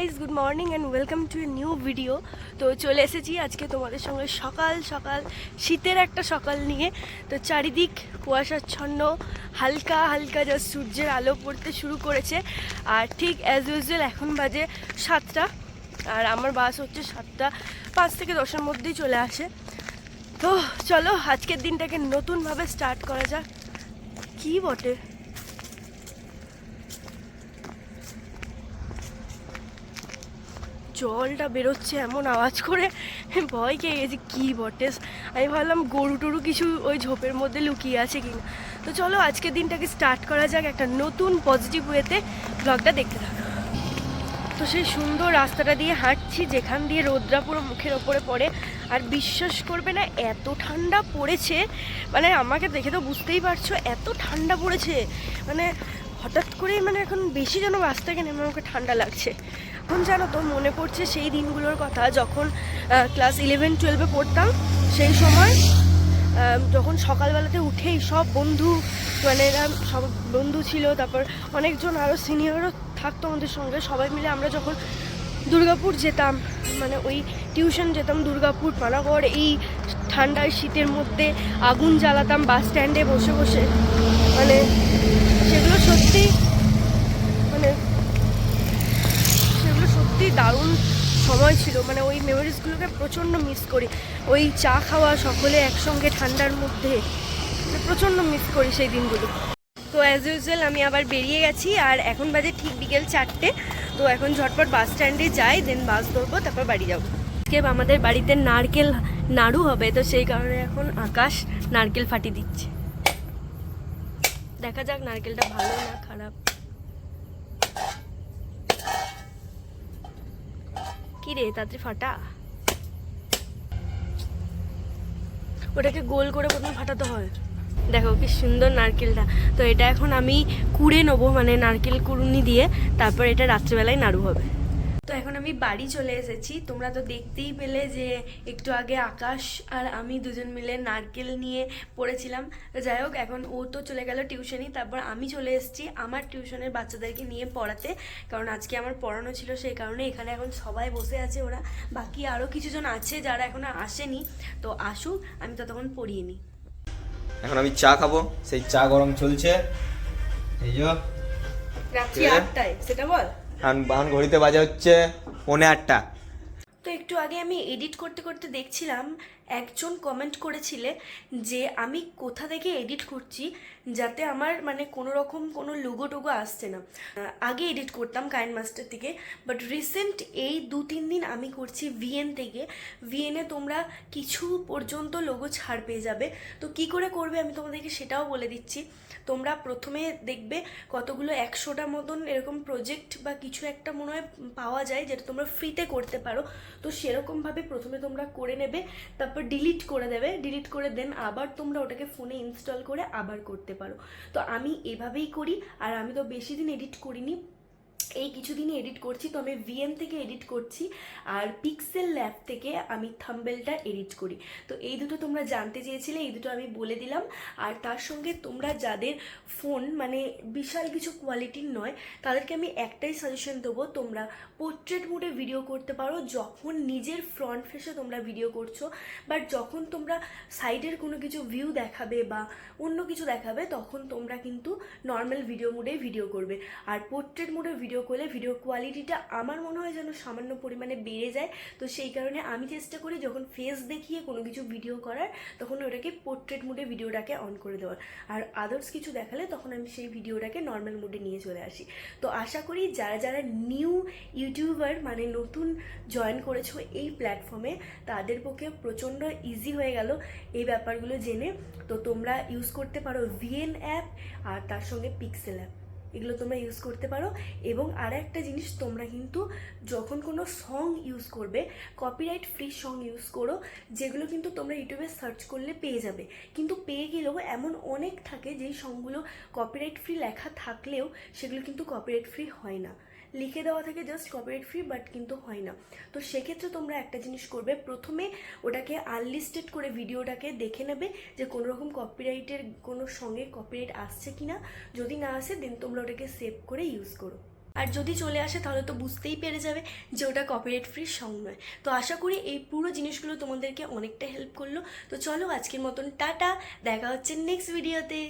Guys good morning and welcome to a new video তো চলে এসেছি আজকে তোমাদের সঙ্গে সকাল সকাল, শীতের একটা সকাল নিয়ে। তো চারিদিক কুয়াশাচ্ছন্ন, হালকা হালকা যা সূর্যের আলো পড়তে শুরু করেছে। আর ঠিক অ্যাজ ইউজুয়াল এখন বাজে সাতটা, আর আমার বাস হচ্ছে সাতটা, পাঁচ থেকে দশের মধ্যেই চলে আসে। তো চলো আজকের দিনটাকে নতুনভাবে স্টার্ট করা যাক। কী বটে? জলটা বেরোচ্ছে এমন আওয়াজ করে ভয় খেয়ে গেছি, কী বটে আমি ভাবলাম গরু টরু কিছু ওই ঝোপের মধ্যে লুকিয়ে আছে কিনা। তো চলো আজকের দিনটাকে স্টার্ট করা যাক একটা নতুন পজিটিভ ওয়েতে ব্লগটা দেখতে থাকো। তো সেই সুন্দর রাস্তাটা দিয়ে হাঁটছি, যেখান দিয়ে রোদ্রা পুরো মুখের ওপরে পড়ে। আর বিশ্বাস করবে না, এত ঠান্ডা পড়েছে মানে আমাকে দেখে তো বুঝতেই পারছ, এত ঠান্ডা পড়েছে। মানে হঠাৎ করেই মানে এখন বেশি যেন বাস থেকে নেমে আমাকে ঠান্ডা লাগছে। এখন জানো তো মনে পড়ছে সেই দিনগুলোর কথা, যখন ক্লাস ইলেভেন টুয়েলভে পড়তাম, সেই সময় যখন সকালবেলাতে উঠেই সব বন্ধু মানে সব বন্ধু ছিল, তারপর অনেকজন আরও সিনিয়রও থাকতো আমাদের সঙ্গে, সবাই মিলে আমরা যখন দুর্গাপুর যেতাম মানে ওই টিউশন যেতাম দুর্গাপুর, পানাগড়, এই ঠান্ডায় শীতের মধ্যে আগুন জ্বালাতাম বাস স্ট্যান্ডে বসে বসে। মানে সেগুলো সত্যি মানে সেগুলো সত্যি দারুণ সময় ছিল। মানে ওই মেমোরিজগুলোকে প্রচণ্ড মিস করি। ওই চা খাওয়া সকলে একসঙ্গে ঠান্ডার মধ্যে মানে প্রচণ্ড মিস করি সেই দিনগুলো। তো অ্যাজ ইউজুয়াল আমি আবার বেরিয়ে গেছি আর এখন বাজে ঠিক বিকেল চারটে। তো এখন ঝটপট বাস স্ট্যান্ডে যাই দেন বাস ধরবো, তারপর বাড়ি যাব। আজকে আমাদের বাড়িতে নারকেল, নাড়ু হবে, তো সেই কারণে এখন আকাশ নারকেল ফাটি দিচ্ছে। দেখা যাক, নারকেলটা ভালো না খারাপ। কি রে, তাড়াতাড়ি ফাটা। ওটাকে গোল করে প্রথমে ফাটাতে হয়। দেখো কি সুন্দর নারকেলটা। তো এটা এখন আমি কুড়ে নেব মানে নারকেল কুড়ুনি দিয়ে। তারপর এটা রাত্রিবেলায় নাড়ু হবে। তো এখন আমি বাড়ি চলে এসেছি। তোমরা তো দেখতেই পেলে যে একটু আগে আকাশ আর আমি দুজন মিলে নারকেল নিয়ে পড়েছিলাম। তো যাই হোক এখন ও তো চলে গেল টিউশনি তারপর আমি চলে এসেছি আমার টিউশনের বাচ্চাদেরকে নিয়ে পড়াতে। কারণ আজকে আমার পড়ানো ছিল সেই কারণে এখানে এখন সবাই বসে আছে ওরা। বাকি আরও কিছুজন আছে যারা এখনও আসেনি। তো আসুক আমি ততক্ষণ পড়িয়ে নিই। এখন আমি চা খাব। সেই চা গরম চলছে। এই যে। রাত্রি আটটায় সেটা বল? এখন ঘড়িতে বাজে হচ্ছে পৌনে আটটা। তো একটু আগে আমি এডিট করতে করতে দেখছিলাম একজন কমেন্ট করেছিলে যে, আমি কোথা থেকে এডিট করছি যাতে আমার মানে কোনো রকম কোনো লোগো টোগো আসছে না? আগে এডিট করতাম কাইন মাস্টার থেকে বাট রিসেন্ট এই দু তিন দিন আমি করছি ভিএন থেকে। ভিএনে তোমরা কিছু পর্যন্ত লোগো ছাড় পেয়ে যাবে। তো কি করে করবে আমি তোমাদেরকে সেটাও বলে দিচ্ছি। তোমরা প্রথমে দেখবে কতগুলো একশোটা মতন এরকম প্রজেক্ট বা কিছু একটা মনে হয় পাওয়া যায় যেটা তোমরা ফ্রিতে করতে পারো। তো সেরকমভাবে প্রথমে তোমরা করে নেবে। তারপর ডিলিট করে দেবে ডিলিট করে দেন আবার তোমরা ওটাকে ফোনে ইনস্টল করে আবার করতে পারো। তো আমি এভাবেই করি, আর আমি তো বেশি দিন এডিট করিনি। এই কিছুদিনই এডিট করছি, তো আমি ভিএম থেকে এডিট করছি আর পিক্সেল ল্যাব থেকে আমি থাম্বেলটা এডিট করি। তো এই দুটো তোমরা জানতে চেয়েছিলে, এই দুটো আমি বলে দিলাম। আর তার সঙ্গে তোমরা যাদের ফোন মানে বিশাল কিছু কোয়ালিটির নয়, তাদেরকে আমি একটাই সাজেশন দেবো, তোমরা পোর্ট্রেট মোডে ভিডিও করতে পারো, যখন নিজের ফ্রন্ট ফেসে তোমরা ভিডিও করছ বাট যখন তোমরা সাইডের কোনো কিছু ভিউ দেখাবে বা অন্য কিছু দেখাবে, তখন তোমরা কিন্তু নর্মাল ভিডিও মোডে ভিডিও করবে। আর পোর্ট্রেট মোডে ভিডিও করলে ভিডিও কোয়ালিটিটা আমার মনে হয় যেন সামান্য পরিমাণে বেড়ে যায়। তো সেই কারণে আমি চেষ্টা করি যখন ফেস দেখিয়ে কোনো কিছু ভিডিও করার, তখন ওটাকে পোর্ট্রেট মুডে ভিডিওটাকে অন করে দেওয়ার। আর আদার্স কিছু দেখালে তখন আমি সেই ভিডিওটাকে নর্মাল মুডে নিয়ে চলে আসি। তো আশা করি যারা যারা নিউ ইউটিউবার মানে নতুন জয়েন করেছ এই প্ল্যাটফর্মে তাদের পক্ষে প্রচণ্ড ইজি হয়ে গেল এই ব্যাপারগুলো জেনে। তো তোমরা ইউজ করতে পারো ভিএন অ্যাপ আর তার সঙ্গে পিক্সেল অ্যাপ এগুলো তোমরা ইউজ করতে পারো। এবং আর একটা জিনিস তোমরা কিন্তু যখন কোনো সং ইউজ করবে কপিরাইট ফ্রি সং ইউজ করো, যেগুলো কিন্তু তোমরা ইউটিউবে সার্চ করলে পেয়ে যাবে। কিন্তু পেয়ে গেলেও এমন অনেক থাকে যেই সংগুলো কপিরাইট ফ্রি লেখা থাকলেও সেগুলো কিন্তু কপিরাইট ফ্রি হয় না। লিখে দেওয়া থাকে জাস্ট কপিরাইট ফ্রি বাট কিন্তু হয় না। তো সেক্ষেত্রে তোমরা একটা জিনিস করবে, প্রথমে ওটাকে আনলিস্টেড করে ভিডিওটাকে দেখে নেবে যে কোনো রকম কপিরাইটের কোনো সঙ্গে কপিরাইট আসছে কি না যদি না আসে দেন তোমরা ওটাকে সেভ করে ইউজ করো। আর যদি চলে আসে, তাহলে তো বুঝতেই পেরে যাবে যে ওটা কপিরাইট ফ্রি সং নয়। তো আশা করি এই পুরো জিনিসগুলো তোমাদেরকে অনেকটা হেল্প করল। তো চলো আজকের মতন টাটা, দেখা হচ্ছে নেক্সট ভিডিওতে